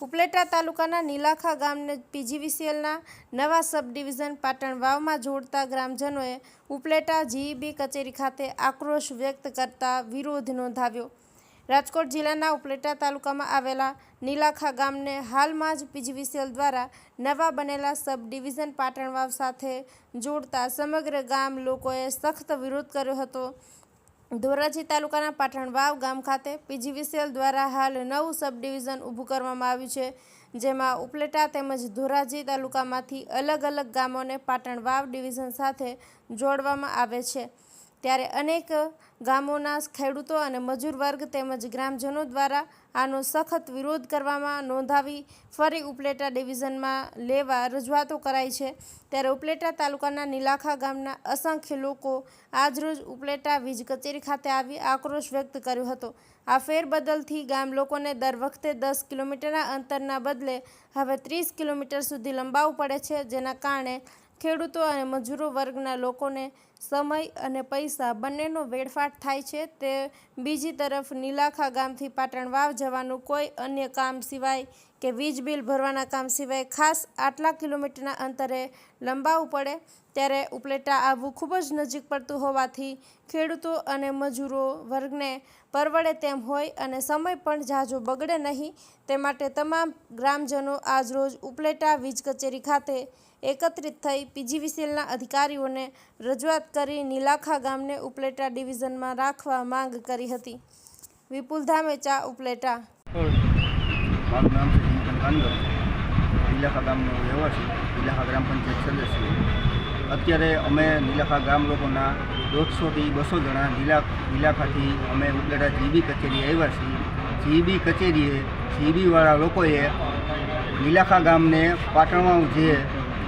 ઉપલેટા તાલુકાના નીલાખા ગામને પીજીવીસીએલના નવા સબ ડિવિઝન પાટણ વાવમાં જોડતા ગ્રામજનોએ ઉપલેટા જીઈબી કચેરી ખાતે આક્રોશ વ્યક્ત કરતા વિરોધ નોંધાવ્યો. રાજકોટ જિલ્લાના ઉપલેટા તાલુકામાં આવેલા નીલાખા ગામને હાલમાં જ પીજીવીસીએલ દ્વારા નવા બનેલા સબ ડિવિઝન પાટણ વાવ સાથે જોડતા સમગ્ર ગામ લોકોએ સખત વિરોધ કર્યો હતો. ધોરાજી તાલુકાના પાટણ વાવ ગામ ખાતે પીજીવીસીએલ દ્વારા હાલ નવું સબ ડિવિઝન ઊભું કરવામાં આવ્યું છે, જેમાં ઉપલેટા તેમજ ધોરાજી તાલુકામાંથી અલગ અલગ ગામોને પાટણ વાવ ડિવિઝન સાથે જોડવામાં આવે છે. ત્યારે અનેક ગામોના ખેડૂતો અને મજૂર વર્ગ તેમજ ગ્રામજનો દ્વારા આનો સખત વિરોધ કરવામાં નોંધાવી ફરી ઉપલેટા ડિવિઝનમાં લેવા રજૂઆતો કરાઈ છે. ત્યારે ઉપલેટા તાલુકાના નીલાખા ગામના અસંખ્ય લોકો આજરોજ ઉપલેટા વીજ કચેરી ખાતે આવી આક્રોશ વ્યક્ત કર્યો હતો. આ ફેરબદલથી ગામ લોકોને દર વખતે દસ કિલોમીટરના અંતરના બદલે હવે ત્રીસ કિલોમીટર સુધી લંબાવવું પડે છે, જેના કારણે ખેડૂતો અને મજૂરો વર્ગના લોકોને સમય અને પૈસા બંનેનો વેડફાટ થાય છે. તે બીજી તરફ, નીલાખા ગામથી પાટણ વાવ જવાનું કોઈ અન્ય કામ સિવાય કે વીજ બિલ ભરવાના કામ સિવાય ખાસ આટલા કિલોમીટરના અંતરે લંબાવવું પડે, ત્યારે ઉપલેટા આવવું ખૂબ જ નજીક પડતું હોવાથી ખેડૂતો અને મજૂરો વર્ગને પરવડે તેમ હોય અને સમય પણ ઝાઝો બગડે નહીં. તે માટે તમામ ગ્રામજનો આજરોજ ઉપલેટા વીજ કચેરી ખાતે એકત્રિત થઈ પીજીવીસીએલના અધિકારીઓને રજૂઆત કરી નીલાખા ગામને ઉપલેટા ડિવિઝનમાં રાખવા માંગ કરી હતી. વિપુલ ધામેચા, ઉપલેટા. મારું નામ છે કાનગર નીલાખા ગામનો રહેવાસી, નીલાખા ગ્રામ પંચાયત સદસ્ય. અત્યારે અમે નીલાખા ગામ લોકોના દોઢસોથી બસો જણા નીલા, નીલાખાથી અમે ઉપલેટા જીબી કચેરી આવ્યા છીએ. જીબી કચેરીએ, જીબીવાળા લોકોએ નીલાખા ગામને પાટણમાં જે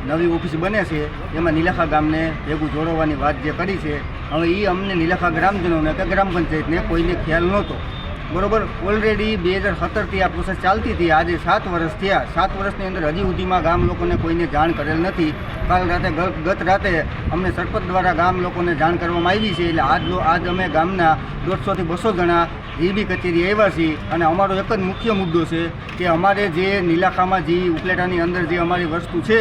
નવી ઓફિસ બને છે, એમાં નીલાખા ગામને ભેગું જોડવાની વાત જે કરી છે. હવે એ અમને નીલાખા ગ્રામજનોને કે ગ્રામ પંચાયતને કોઈને ખ્યાલ નહોતો. બરોબર ઓલરેડી બે હજાર સત્તરથી આ પ્રોસેસ ચાલતી હતી. આજે સાત વર્ષ થયા. સાત વર્ષની અંદર હજી સુધીમાં ગામ લોકોને કોઈને જાણ કરેલ નથી. કાલ રાતે ગત રાતે અમને સરપંચ દ્વારા ગામ લોકોને જાણ કરવામાં આવી છે. એટલે આજ આજ અમે ગામના દોઢસોથી બસો જણા જીબી કચેરી આવ્યા છીએ. અને અમારો એક જ મુખ્ય મુદ્દો છે કે અમારે જે નીલાખામાં જે ઉપલેટાની અંદર જે અમારી વસ્તુ છે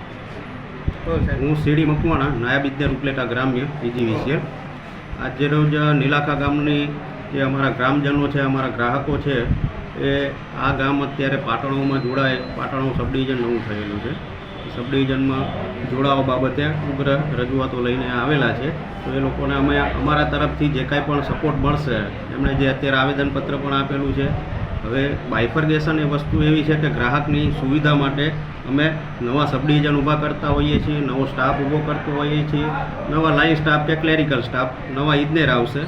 હું સીડી મકવાણા, નાયબ ઇજનેર રૂપલેટા ગ્રામ્ય પીજીવીસીએલ આજે રોજ નીલાખા ગામની જે અમારા ગ્રામજનો છે, અમારા ગ્રાહકો છે, એ આ ગામ અત્યારે પાટણોમાં જોડાય, પાટણો સબ ડિવિઝન નવું થયેલું છે. સબ ડિવિઝનમાં જોડાવા બાબતે ઉગ્ર રજૂઆતો લઈને આવેલા છે. તો એ લોકોને અમે અમારા તરફથી જે કાંઈ પણ સપોર્ટ મળશે એમણે જે અત્યારે આવેદનપત્ર પણ આપેલું છે હવે બાયફર્ગેશન એ વસ્તુ એવી છે કે ગ્રાહકની સુવિધા માટે અમે નવા સબ ડિવિઝન ઊભા કરતા હોઈએ છીએ, નવો સ્ટાફ ઊભો કરતો હોઈએ છીએ, નવા લાઇન સ્ટાફ કે ક્લેરિકલ સ્ટાફ, નવા ઇજનેર આવશે.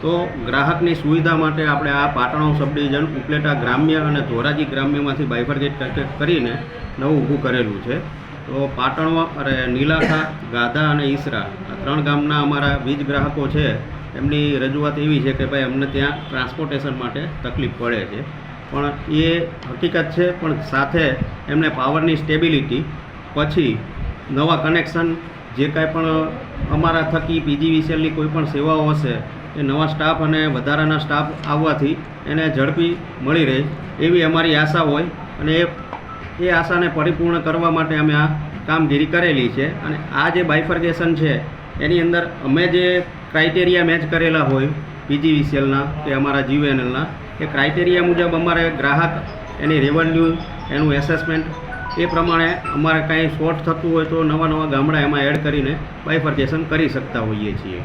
તો ગ્રાહકની સુવિધા માટે આપણે આ પાટણો સબ ડિવિઝન ઉપલેટા ગ્રામ્ય અને ધોરાજી ગ્રામ્યમાંથી બાયફર્ગેટ કરીને નવું ઊભું કરેલું છે. તો પાટણમાં, અરે, નીલાખા, ગાધા અને ઈસરા આ ત્રણ ગામના અમારા વીજ ગ્રાહકો છે. એમની રજૂઆત એવી છે કે ભાઈ અમને ત્યાં ટ્રાન્સપોર્ટેશન માટે તકલીફ પડે છે. પણ એ હકીકત છે, પણ સાથે એમને પાવરની સ્ટેબિલિટી પછી નવા કનેક્શન જે કાંઈ પણ અમારા થકી પીજીવીસીએલની કોઈ પણ સેવાઓ હશે, એ નવા સ્ટાફ અને વધારાના સ્ટાફ આવવાથી એને ઝડપી મળી રહે, એવી અમારી આશા હોય. અને એ એ આશાને પરિપૂર્ણ કરવા માટે અમે આ કામગીરી કરેલી છે. અને આ જે બાયફર્ગેશન છે એની અંદર અમે જે ક્રાઇટેરિયા મેચ કરેલા હોય પીજીવીસીએલના કે અમારા જીયુએનએલના એ ક્રાઇટેરિયા મુજબ અમારે ગ્રાહક, એની રેવન્યુ એનું એસેસમેન્ટ એ પ્રમાણે અમારે કાંઈ શોર્ટ થતું હોય તો નવા નવા ગામડા એમાં એડ કરીને બાયફર્કેશન કરી શકતા હોઈએ છીએ.